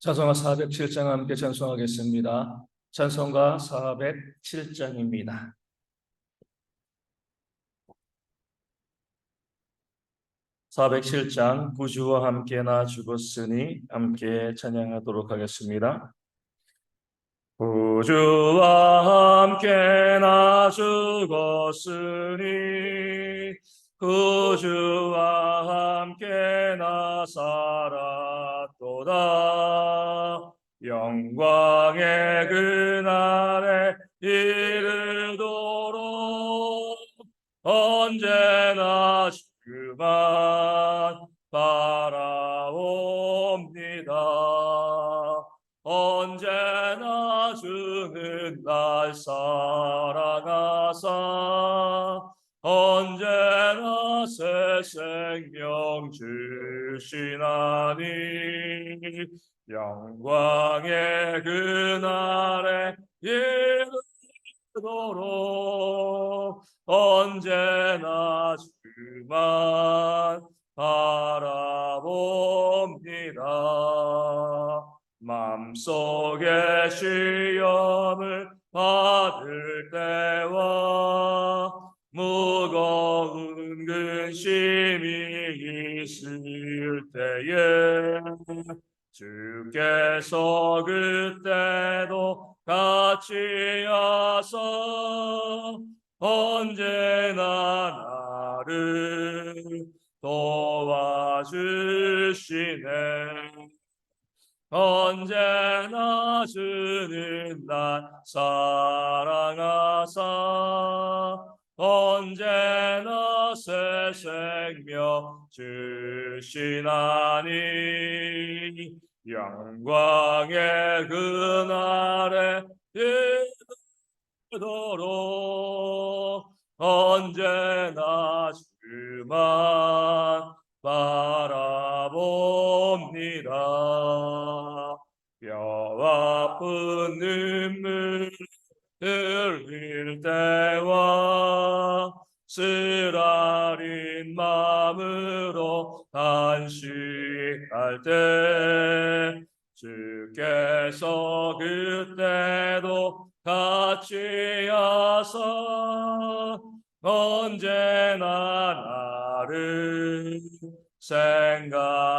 찬송가 407장 함께 찬송하겠습니다. 찬송가 407장입니다. (407장) 구주와 함께 나 죽었으니 함께 찬양하도록 하겠습니다. 구주와 함께 나 죽었으니 구주와 함께 나 살았도다. 영광의 그날에 이르도록 언제나 주만 바라옵니다. 언제나 주는 날 사랑하사 언제나 새 생명 주시나니 영광의 그날에 이르도록 언제나 주만 바라봅니다. 맘속에 시험을 받을 때와 무거운 근심이 있을 때에 주께서 그때도 같이 하사 언제나 나를 도와주시네. 언제나 주는 날 사랑하사 언제나 새 생명 주시나니 영광의 그날에 이르도록 언제나 주만 바라봅니다. 뼈 아픈 눈물 흘릴 때와 쓰라린 마음으로 단식할 때 주께서 그때도 같이 하사 언제나 나를 생각하시네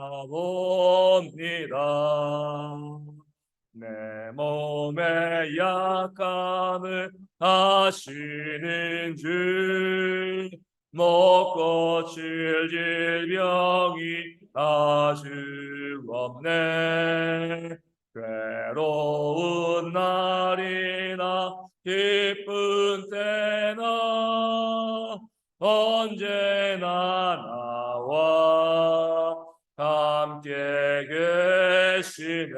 봅니다. 내 몸의 약함을 아시는 주 먹고 칠 질병이 아주 없네 괴로운 날이나 기쁜 때나 언제나 함께 계시네.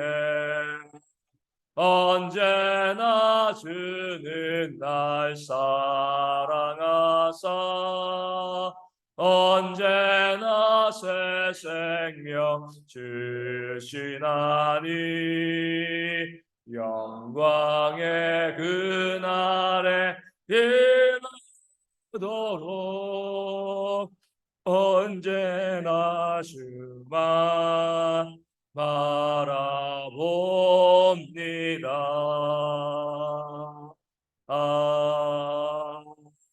언제나 주는 날 사랑하사. 언제나 새 생명 주시나니. 영광의 그날에 이르도록 언제나 주만 바라봅니다.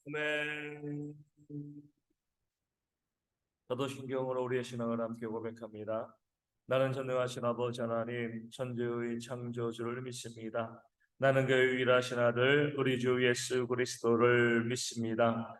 아멘. 사도신경으로 우리의 신앙을 함께 고백합니다. 나는 전능하신 아버지 하나님 천지의 창조주를 믿습니다. 나는 그 유일하신 아들 우리 주 예수 그리스도를 믿습니다.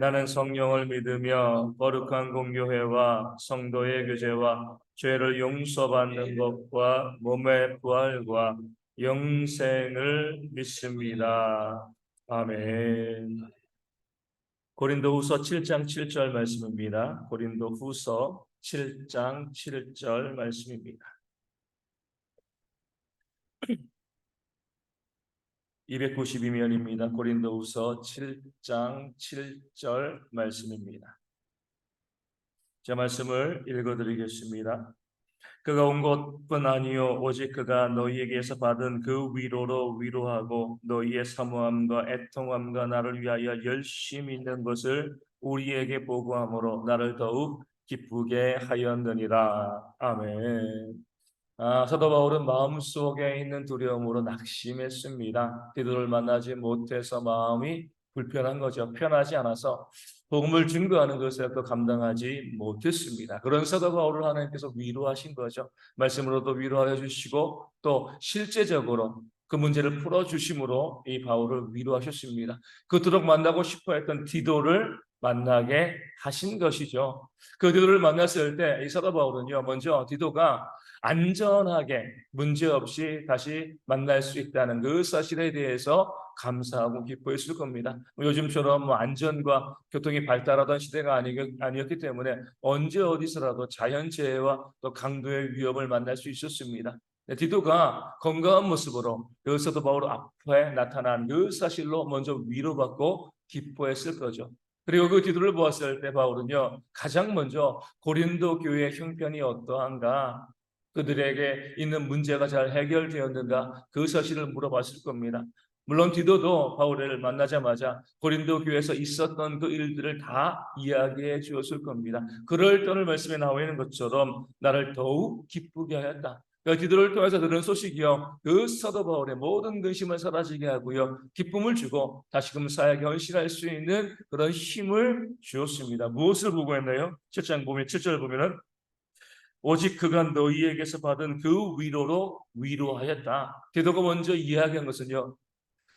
나는 성령을 믿으며 거룩한 공교회와 성도의 교제와 죄를 용서받는 것과 몸의 부활과 영생을 믿습니다. 아멘. 고린도후서 7장 7절 말씀입니다. 고린도후서 7장 7절 말씀입니다. 292면입니다. 고린도후서 7장 7절 말씀입니다. 제 말씀을 읽어드리겠습니다. 그가 온 것뿐 아니요 오직 그가 너희에게서 받은 그 위로로 위로하고 너희의 사모함과 애통함과 나를 위하여 열심히 있는 것을 우리에게 보고함으로 나를 더욱 기쁘게 하였느니라. 아멘. 아, 사도 바울은 마음속에 있는 두려움으로 낙심했습니다. 디도를 만나지 못해서 마음이 불편한 거죠. 편하지 않아서 복음을 증거하는 것을 또 감당하지 못했습니다. 그런 사도 바울을 하나님께서 위로하신 거죠. 말씀으로도 위로하여 주시고 또 실제적으로 그 문제를 풀어 주심으로 이 바울을 위로하셨습니다. 그토록 만나고 싶어 했던 디도를 만나게 하신 것이죠. 그 디도를 만났을 때 이 사도 바울은요, 먼저 디도가 안전하게 문제없이 다시 만날 수 있다는 그 사실에 대해서 감사하고 기뻐했을 겁니다. 뭐 요즘처럼 뭐 안전과 교통이 발달하던 시대가 아니, 아니었기 때문에 언제 어디서라도 자연재해와 또 강도의 위협을 만날 수 있었습니다. 네, 디도가 건강한 모습으로 여기서도 바울 앞에 나타난 그 사실로 먼저 위로받고 기뻐했을 거죠. 그리고 그 디도를 보았을 때 바울은요 가장 먼저 고린도 교회의 형편이 어떠한가 그들에게 있는 문제가 잘 해결되었는가 그 사실을 물어봤을 겁니다. 물론 디도도 바울을 만나자마자 고린도 교회에서 있었던 그 일들을 다 이야기해 주었을 겁니다. 그럴 때는 말씀에 나와 있는 것처럼 나를 더욱 기쁘게 하였다. 그러니까 디도를 통해서 들은 소식이요. 그 사도 바울의 모든 근심을 사라지게 하고요. 기쁨을 주고 다시금 사역에 헌신할 수 있는 그런 힘을 주었습니다. 무엇을 보고 했나요? 7장 보면 7절 보면은 오직 그가 너희에게서 받은 그 위로로 위로하였다. 디도가 먼저 이야기한 것은요.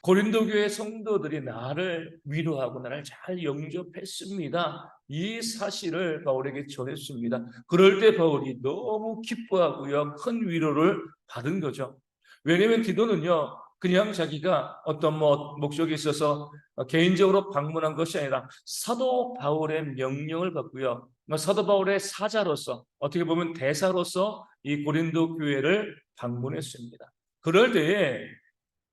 고린도 교회 성도들이 나를 위로하고 나를 잘 영접했습니다. 이 사실을 바울에게 전했습니다. 그럴 때 바울이 너무 기뻐하고요. 큰 위로를 받은 거죠. 왜냐하면 디도는요. 그냥 자기가 어떤 뭐 목적이 있어서 개인적으로 방문한 것이 아니라 사도 바울의 명령을 받고요. 뭐 사도 바울의 사자로서 어떻게 보면 대사로서 이 고린도 교회를 방문했습니다. 그럴 때에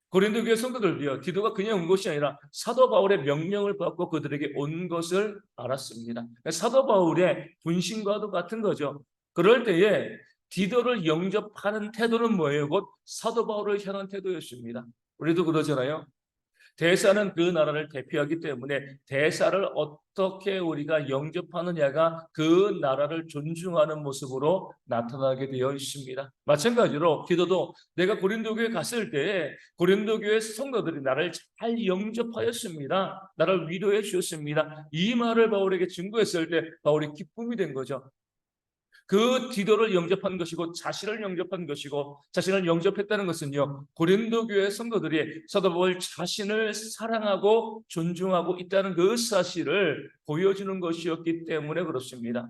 고린도 교회 성도들도요. 디도가 그냥 온 것이 아니라 사도 바울의 명령을 받고 그들에게 온 것을 알았습니다. 사도 바울의 분신과도 같은 거죠. 그럴 때에 디도를 영접하는 태도는 뭐예요? 곧 사도 바울을 향한 태도였습니다. 우리도 그러잖아요. 대사는 그 나라를 대표하기 때문에 대사를 어떻게 우리가 영접하느냐가 그 나라를 존중하는 모습으로 나타나게 되어 있습니다. 마찬가지로 기도도 내가 고린도 교회 갔을 때 고린도 교회 성도들이 나를 잘 영접하였습니다. 나를 위로해 주셨습니다. 이 말을 바울에게 증거했을 때 바울이 기쁨이 된 거죠. 그 디도를 영접한 것이고 자신을 영접한 것이고 자신을 영접했다는 것은요 고린도 교회 성도들이 사도 바울 자신을 사랑하고 존중하고 있다는 그 사실을 보여주는 것이었기 때문에 그렇습니다.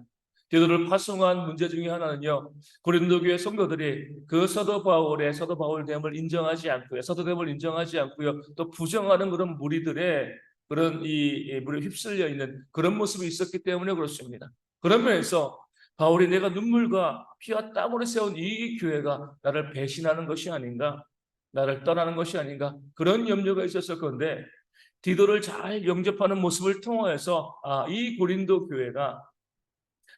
디도를 파송한 문제 중에 하나는요 고린도 교회 성도들이 그 사도 바울의 사도 바울됨을 인정하지 않고요 사도됨을 인정하지 않고요 또 부정하는 그런 무리들의 그런 이 물에 휩쓸려 있는 그런 모습이 있었기 때문에 그렇습니다. 그런 면에서 바울이 내가 눈물과 피와 땀으로 세운 이 교회가 나를 배신하는 것이 아닌가, 나를 떠나는 것이 아닌가 그런 염려가 있었을 건데 디도를 잘 영접하는 모습을 통하여서 아, 이 고린도 교회가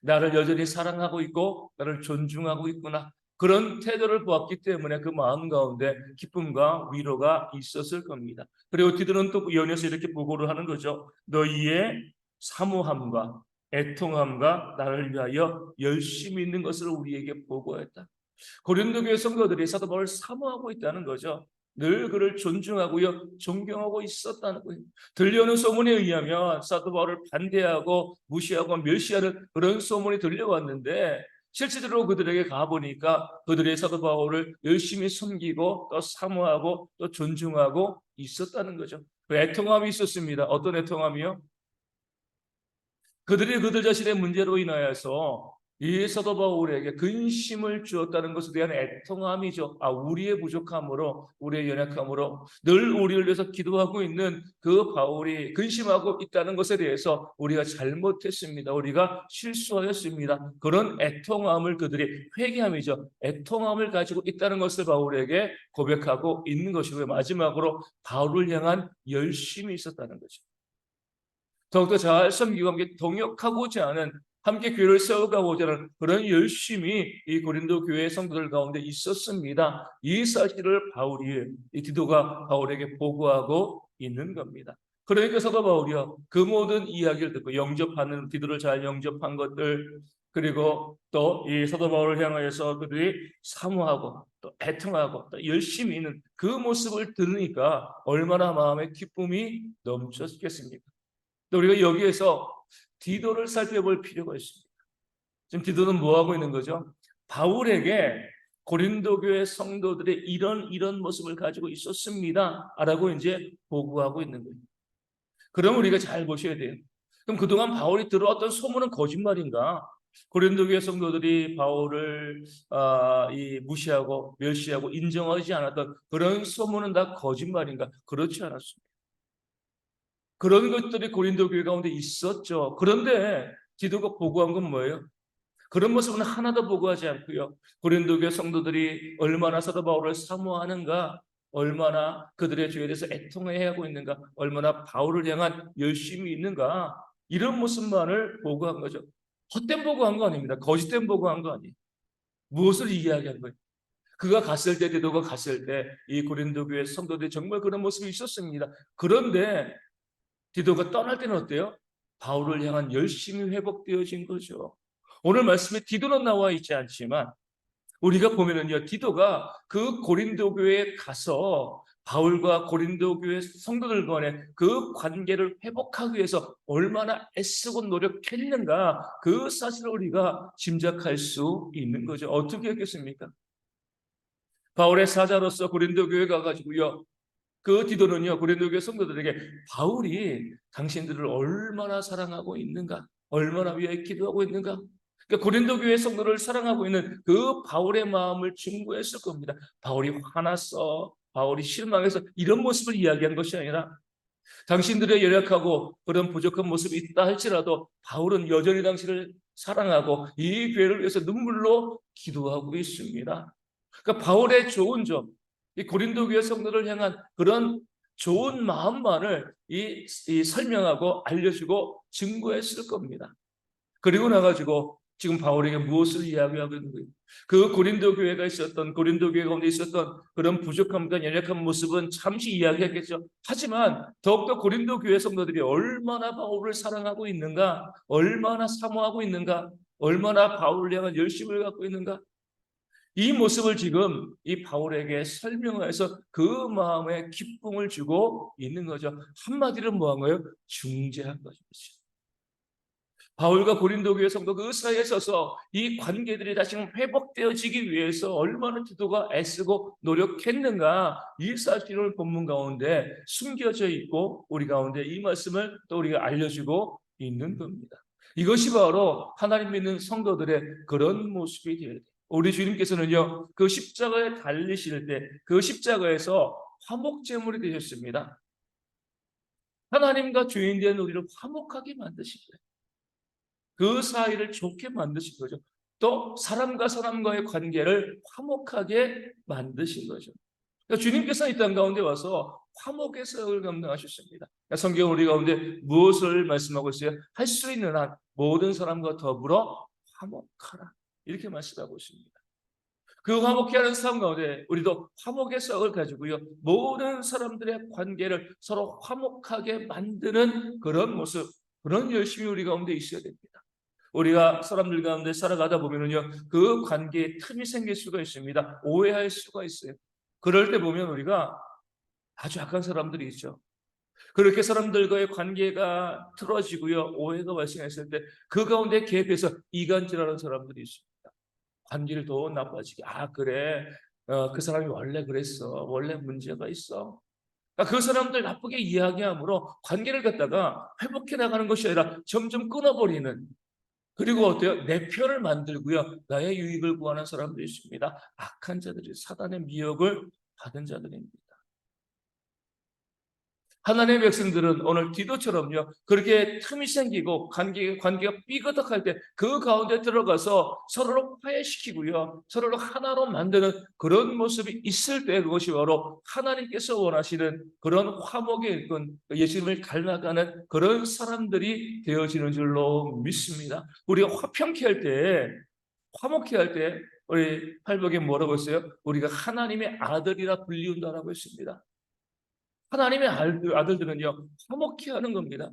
나를 여전히 사랑하고 있고 나를 존중하고 있구나 그런 태도를 보았기 때문에 그 마음 가운데 기쁨과 위로가 있었을 겁니다. 그리고 디도는 또 연이어서 이렇게 보고를 하는 거죠. 너희의 사모함과 애통함과 나를 위하여 열심히 있는 것을 우리에게 보고했다. 고린도 교회 성도들이 사도 바울을 사모하고 있다는 거죠. 늘 그를 존중하고요, 존경하고 있었다는 거예요. 들려오는 소문에 의하면 사도 바울을 반대하고 무시하고 멸시하는 그런 소문이 들려왔는데 실제로 그들에게 가보니까 그들의 사도 바울을 열심히 섬기고 또 사모하고 또 존중하고 있었다는 거죠. 그 애통함이 있었습니다. 어떤 애통함이요? 그들이 그들 자신의 문제로 인하여서 이 사도 바울에게 근심을 주었다는 것에 대한 애통함이죠. 아, 우리의 부족함으로, 우리의 연약함으로 늘 우리를 위해서 기도하고 있는 그 바울이 근심하고 있다는 것에 대해서 우리가 잘못했습니다. 우리가 실수하였습니다. 그런 애통함을 그들이 회개함이죠. 애통함을 가지고 있다는 것을 바울에게 고백하고 있는 것이고요. 마지막으로 바울을 향한 열심이 있었다는 거죠. 더욱더 잘 섬기고 함께 동역하고자 하는 함께 교회를 세워가고자 하는 그런 열심이 이 고린도 교회 성도들 가운데 있었습니다. 이 사실을 바울이 이 디도가 바울에게 보고하고 있는 겁니다. 그러니까 사도 바울이요 그 모든 이야기를 듣고 영접하는 디도를 잘 영접한 것들 그리고 또 이 사도 바울을 향하여서 그들이 사모하고 또 애통하고 또 열심히 있는 그 모습을 들으니까 얼마나 마음에 기쁨이 넘쳤겠습니까? 또 우리가 여기에서 디도를 살펴볼 필요가 있습니다. 지금 디도는 뭐 하고 있는 거죠? 바울에게 고린도 교회 성도들의 이런 이런 모습을 가지고 있었습니다라고 이제 보고하고 있는 거예요. 그럼 우리가 잘 보셔야 돼요. 그럼 그동안 바울이 들어왔던 소문은 거짓말인가? 고린도 교회 성도들이 바울을 아, 이 무시하고 멸시하고 인정하지 않았던 그런 소문은 다 거짓말인가? 그렇지 않았습니다. 그런 것들이 고린도 교회 가운데 있었죠. 그런데 디도가 보고한 건 뭐예요? 그런 모습은 하나도 보고하지 않고요. 고린도 교회 성도들이 얼마나 사도 바울을 사모하는가, 얼마나 그들의 죄에 대해서 애통해 하고 있는가, 얼마나 바울을 향한 열심이 있는가 이런 모습만을 보고한 거죠. 헛된 보고한 거 아닙니다. 거짓된 보고한 거 아니에요. 무엇을 이야기한 거예요? 그가 갔을 때, 디도가 갔을 때 이 고린도 교회 성도들이 정말 그런 모습이 있었습니다. 그런데 디도가 떠날 때는 어때요? 바울을 향한 열심이 회복되어진 거죠. 오늘 말씀에 디도는 나와 있지 않지만 우리가 보면은요 디도가 그 고린도 교회에 가서 바울과 고린도 교회 성도들 간의 그 관계를 회복하기 위해서 얼마나 애쓰고 노력했는가 그 사실을 우리가 짐작할 수 있는 거죠. 어떻게 했겠습니까? 바울의 사자로서 고린도 교회 가가지고요 그 디도는요 고린도 교회 성도들에게 바울이 당신들을 얼마나 사랑하고 있는가, 얼마나 위하여 기도하고 있는가. 그러니까 고린도 교회 성도를 사랑하고 있는 그 바울의 마음을 증거했을 겁니다. 바울이 화났어, 바울이 실망해서 이런 모습을 이야기한 것이 아니라 당신들의 연약하고 그런 부족한 모습이 있다 할지라도 바울은 여전히 당신을 사랑하고 이 교회를 위해서 눈물로 기도하고 있습니다. 그러니까 바울의 좋은 점, 이 고린도 교회 성도를 향한 그런 좋은 마음만을 이, 이 설명하고 알려주고 증거했을 겁니다. 그리고 나가지고 지금 바울에게 무엇을 이야기하고 있는 거예요? 그 고린도 교회가 있었던 고린도 교회 가운데 있었던 그런 부족함과 연약한 모습은 잠시 이야기하겠죠. 하지만 더욱더 고린도 교회 성도들이 얼마나 바울을 사랑하고 있는가, 얼마나 사모하고 있는가, 얼마나 바울을 향한 열심을 갖고 있는가, 이 모습을 지금 이 바울에게 설명해서 그 마음에 기쁨을 주고 있는 거죠. 한마디로 뭐한 거예요? 중재한 거죠. 바울과 고린도 교회 성도 그 사이에 서서 이 관계들이 다시 회복되어지기 위해서 얼마나 기도가 애쓰고 노력했는가 이 사실을 본문 가운데 숨겨져 있고 우리 가운데 이 말씀을 또 우리가 알려주고 있는 겁니다. 이것이 바로 하나님 믿는 성도들의 그런 모습이 되어야 돼요. 우리 주님께서는요, 그 십자가에 달리실 때 그 십자가에서 화목제물이 되셨습니다. 하나님과 죄인 된 우리를 화목하게 만드신 거예요. 그 사이를 좋게 만드신 거죠. 또 사람과 사람과의 관계를 화목하게 만드신 거죠. 그러니까 주님께서 이땅 가운데 와서 화목의 사역을 감당하셨습니다. 그러니까 성경 우리 가운데 무엇을 말씀하고 있어요? 할 수 있는 한 모든 사람과 더불어 화목하라. 이렇게 말씀하고 있습니다. 그 화목해 하는 삶 가운데 우리도 화목의 썩을 가지고요. 모든 사람들의 관계를 서로 화목하게 만드는 그런 모습, 그런 열심이 우리 가운데 있어야 됩니다. 우리가 사람들 가운데 살아가다 보면은요, 그 관계에 틈이 생길 수가 있습니다. 오해할 수가 있어요. 그럴 때 보면 우리가 아주 약한 사람들이 있죠. 그렇게 사람들과의 관계가 틀어지고요, 오해가 발생했을 때 그 가운데 개입해서 이간질하는 사람들이 있습니다. 관계를 더 나빠지게 아 그래 어, 그 사람이 원래 그랬어 원래 문제가 있어 그러니까 그 사람들 나쁘게 이야기함으로 관계를 갖다가 회복해 나가는 것이 아니라 점점 끊어버리는 그리고 어때요? 내 편을 만들고요. 나의 유익을 구하는 사람들이 있습니다. 악한 자들이 사단의 미혹을 받은 자들입니다. 하나님의 백성들은 오늘 기도처럼요. 그렇게 틈이 생기고 관계, 관계가 삐그덕할 때 그 가운데 들어가서 서로를 화해시키고요. 서로를 하나로 만드는 그런 모습이 있을 때 그것이 바로 하나님께서 원하시는 그런 화목의 일꾼, 예수님을 닮아가는 그런 사람들이 되어지는 줄로 믿습니다. 우리가 화평케 할 때, 화목케 할 때, 우리 팔복에 뭐라고 했어요? 우리가 하나님의 아들이라 불리운다라고 했습니다. 하나님의 아들- 아들들은요 화목케 하는 겁니다.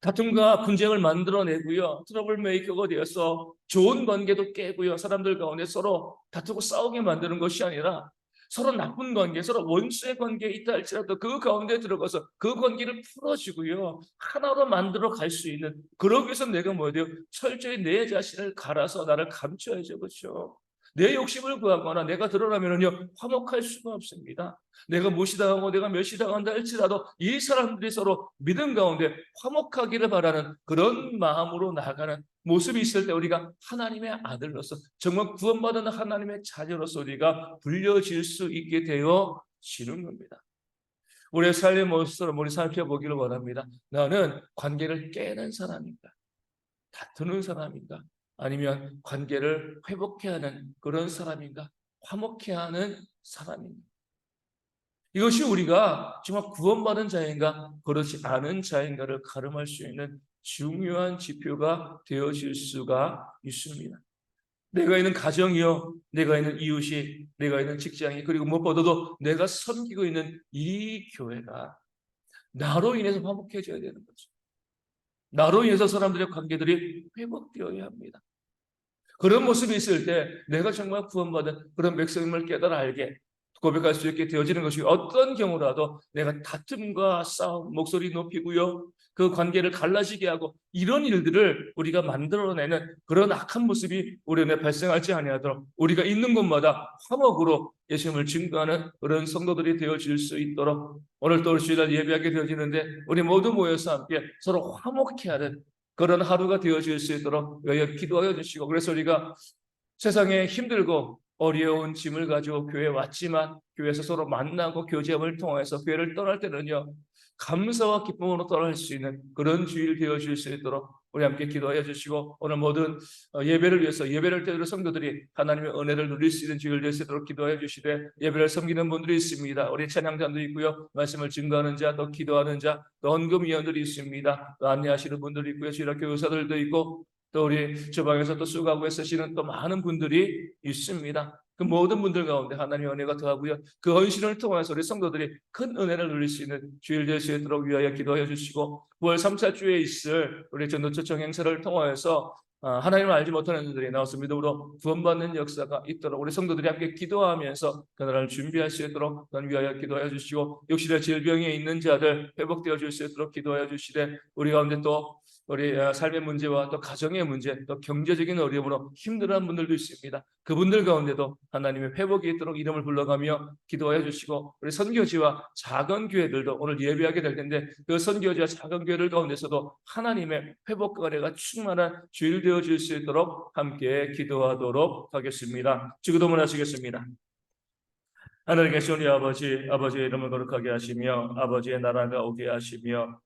다툼과 분쟁을 만들어내고요 트러블 메이커가 되어서 좋은 관계도 깨고요 사람들 가운데 서로 다투고 싸우게 만드는 것이 아니라 서로 나쁜 관계, 서로 원수의 관계에 있다 할지라도 그 가운데 들어가서 그 관계를 풀어주고요 하나로 만들어 갈 수 있는 그러기 위해서 내가 뭐야 돼요? 철저히 내 자신을 갈아서 나를 감춰야죠 그렇죠? 내 욕심을 구하거나 내가 드러나면은요 화목할 수가 없습니다. 내가 무시당하고 내가 멸시당한다 할지라도 이 사람들이 서로 믿음 가운데 화목하기를 바라는 그런 마음으로 나아가는 모습이 있을 때 우리가 하나님의 아들로서 정말 구원받은 하나님의 자녀로서 우리가 불려질 수 있게 되어 지는 겁니다. 우리의 삶의 모습을 우리 살펴보기를 원합니다. 나는 관계를 깨는 사람인가? 다투는 사람인가? 아니면 관계를 회복해 하는 그런 사람인가? 화목해 하는 사람인가? 이것이 우리가 정말 구원받은 자인가 그렇지 않은 자인가를 가름할 수 있는 중요한 지표가 되어질 수가 있습니다. 내가 있는 가정이요, 내가 있는 이웃이, 내가 있는 직장이, 그리고 무엇보다도 내가 섬기고 있는 이 교회가 나로 인해서 화목해져야 되는 거죠. 나로 인해서 사람들의 관계들이 회복되어야 합니다. 그런 모습이 있을 때 내가 정말 구원받은 그런 백성임을 깨달아 알게 고백할 수 있게 되어지는 것이 어떤 경우라도 내가 다툼과 싸움, 목소리 높이고요. 그 관계를 갈라지게 하고 이런 일들을 우리가 만들어내는 그런 악한 모습이 우리 안에 발생하지 아니하도록 우리가 있는 곳마다 화목으로 예수님을 증거하는 그런 성도들이 되어질 수 있도록 오늘 또 주일날 예배하게 되어지는데 우리 모두 모여서 함께 서로 화목케 하는 그런 하루가 되어질 수 있도록 기도하여 주시고 그래서 우리가 세상에 힘들고 어려운 짐을 가지고 교회에 왔지만 교회에서 서로 만나고 교제함을 통해서 교회를 떠날 때는요 감사와 기쁨으로 떠날 수 있는 그런 주일 되어질 수 있도록 우리 함께 기도하여 주시고 오늘 모든 어, 예배를 위해서 예배를 때로 성도들이 하나님의 은혜를 누릴 수 있는 주일 될 수 있도록 기도하여 주시되 예배를 섬기는 분들이 있습니다. 우리 찬양자도 있고요. 말씀을 증거하는 자, 또 기도하는 자, 또 헌금위원들이 있습니다. 또 안내하시는 분들이 있고요. 주일학교 의사들도 있고 또 우리 주방에서 또 수고하고 애쓰시는 또 많은 분들이 있습니다. 그 모든 분들 가운데 하나님의 은혜가 더하고요. 그 헌신을 통해서 우리 성도들이 큰 은혜를 누릴 수 있는 주일 될 수 있도록 위하여 기도하여 주시고 9월 3, 4주에 있을 우리 전도초청 행사를 통하여서 아, 하나님을 알지 못하는 자들이 나와서 믿음으로 구원받는 역사가 있도록 우리 성도들이 함께 기도하면서 그날을 준비할 수 있도록 그 위하여 기도하여 주시고 육신의 질병에 있는 자들 회복되어 줄 수 있도록 기도하여 주시되 우리 가운데 또 우리 어, 삶의 문제와 또 가정의 문제, 또 경제적인 어려움으로 힘들어하는 분들도 있습니다. 그분들 가운데도 하나님의 회복이 있도록 이름을 불러가며 기도하여 주시고 우리 선교지와 작은 교회들도 오늘 예배하게 될 텐데 그 선교지와 작은 교회들 가운데서도 하나님의 회복과 은혜가 충만한 주일 되어 줄 수 있도록 함께 기도하도록 하겠습니다. 지금도 하시겠습니다. 하늘에 계신 우리 아버지, 아버지의 이름을 거룩하게 하시며 아버지의 나라가 오게 하시며